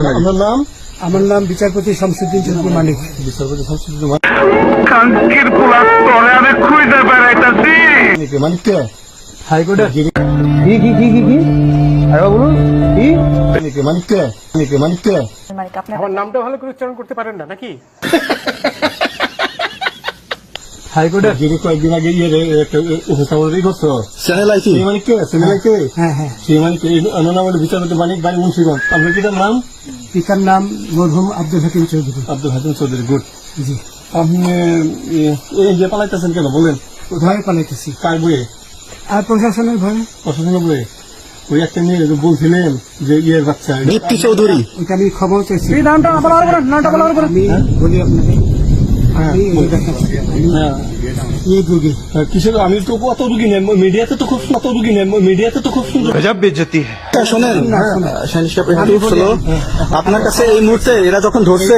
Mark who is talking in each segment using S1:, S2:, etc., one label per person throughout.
S1: আপনার নাম?
S2: আমার নাম বিচারপতি শামসুদ্দিন চৌধুরী মানিক।
S1: বিচারপতি
S3: বেড়াইতাছি।
S1: মানিক মানিক কে?
S2: হাইকোর্টের কি কি কি কি কি? বলুন কি?
S1: মানিক মানিক কে? মানিক
S4: আমার নামটা ভালো করে উচ্চারণ করতে পারেন না নাকি?
S2: হাইকোর্টের
S1: যিনি কয়েকদিন আগে ইয়ে একটা উপস্থাপনা করছ
S5: চ্যানেল আইছি
S1: সেই মানিক কে?
S2: হ্যাঁ হ্যাঁ
S1: সেই এই অন্য বিচারপতি মানিক বাড়ি মুন্সিগঞ্জ। আপনার কি নাম?
S2: পিতার নাম মরহুম আব্দুল হাকিম চৌধুরী।
S1: আব্দুল হাকিম চৌধুরী গুড।
S2: জি।
S1: আপনি এই যে পালাইতেছেন কেন? বলেন।
S2: ভয়ে পালাইতেছি?
S1: কার বইয়ে?
S2: আর প্রশাসনের ভয়ে
S1: প্রশাসনের বইয়ে? ওই একটা মেয়ে যে বলছিলেন যে ইয়ের বাচ্চা।
S5: দীপ্তি চৌধুরী।
S2: আমি ক্ষমা চাইছি।
S4: নামটা বলেন নামটা বলার
S2: আমি বলি আপনাকে
S1: কিসের? আমি তো অত রুগী নেই। মিডিয়াতে তো খুব রুগী নেই। মিডিয়াতে তো খুব সুন্দর।
S3: গজব বেজতি
S5: হ্যাঁ, শোনেন। আপনার কাছে এই মুহূর্তে এরা যখন ধরছে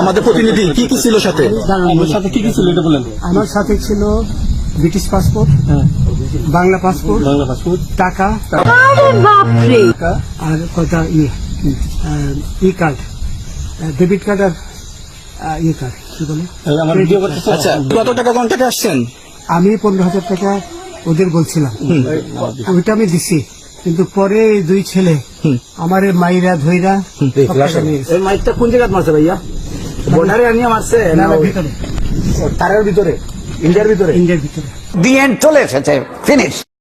S5: আমাদের প্রতিনিধি কি কি ছিল সাথে?
S2: বলি।
S1: সাথে কি কি ছিল এটা বলেন।
S2: আমার সাথে ছিল ব্রিটিশ পাসপোর্ট
S1: হ্যাঁ।
S2: Bangla passport
S1: Bangla passport.
S2: টাকা আর কটা ইয়ে? ই কার্ড ডেবিট কার্ড আর আহ, ইয়ে কার্ড কি বলে
S1: আমার ভিডিও করতেছে?
S5: আচ্ছা কত টাকা কন্টাক্টে আসছেন?
S2: আমি পনেরো হাজার টাকা ওদের বলছিলাম। ওইটা আমি দিছি কিন্তু পরে দুই ছেলে আমার এই মাইরা ধইরা
S6: মাইকটা কোন জায়গায় মারছে ভাইয়া? বর্ডারে আনিয়ে মারছে
S2: ভিতরে।
S6: তারের ভিতরে? ইন্ডিয়ার ভিতরে?
S2: ইন্ডিয়ার ভিতরে।
S7: দি এন্ড চলে এসেছে। ফিনিশ